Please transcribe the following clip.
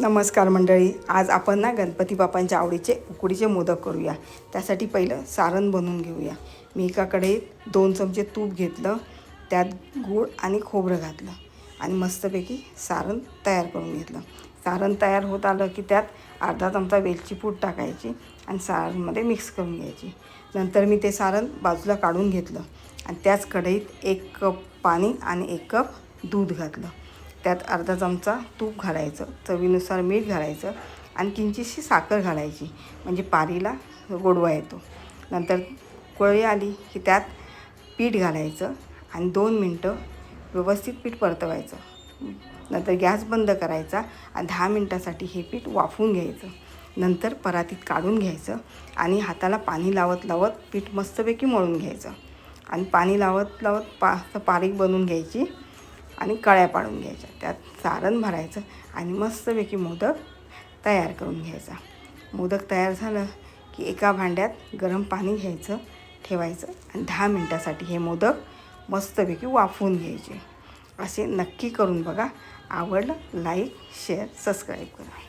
नमस्कार मंडळी आज आपण ना गणपती बाप्पांच्या आवडीचे उकडीचे मोदक करूया. त्यासाठी पहिलं सारण बनवून घेऊया. मी एका कढईत दोन चमचे तूप घेतलं त्यात गूळ आणि खोबरं घातलं आणि मस्तपैकी सारण तयार करून घेतलं. सारण तयार होत आलं की त्यात अर्धा चमचा वेलची पूड टाकायची आणि सारणमध्ये मिक्स करून घ्यायची. नंतर मी ते सारण बाजूला काढून घेतलं आणि त्याच कढईत एक कप पाणी आणि एक कप दूध घातलं. त्यात अर्धा चमचा तूप घालायचं चवीनुसार मीठ घालायचं आणि किंचितशी साखर घालायची. म्हणजे पारीला गोडवा येतो. नंतर कोळी आली की त्यात पीठ घालायचं आणि दोन मिनटं व्यवस्थित पीठ परतवायचं. नंतर गॅस बंद करायचा आणि दहा मिनटासाठी हे पीठ वाफवून घ्यायचं. नंतर परातीत काढून घ्यायचं आणि हाताला पाणी लावत लावत पीठ मस्तपैकी मळून घ्यायचं. आणि पाणी लावत लावत पा पारीक बनवून घ्यायची. आणि कळ्या पाडून घ्यायच्या. त्यात सारण भरायचं आणि मस्तपैकी मोदक तयार करून घ्यायचा. मोदक तयार झालं की एका भांड्यात गरम पाणी घ्यायचं ठेवायचं आणि दहा मिनटासाठी हे मोदक मस्तपैकी वाफवून घ्यायचे. असे नक्की करून बघा. आवडलं लाईक शेअर सबस्क्राईब करा.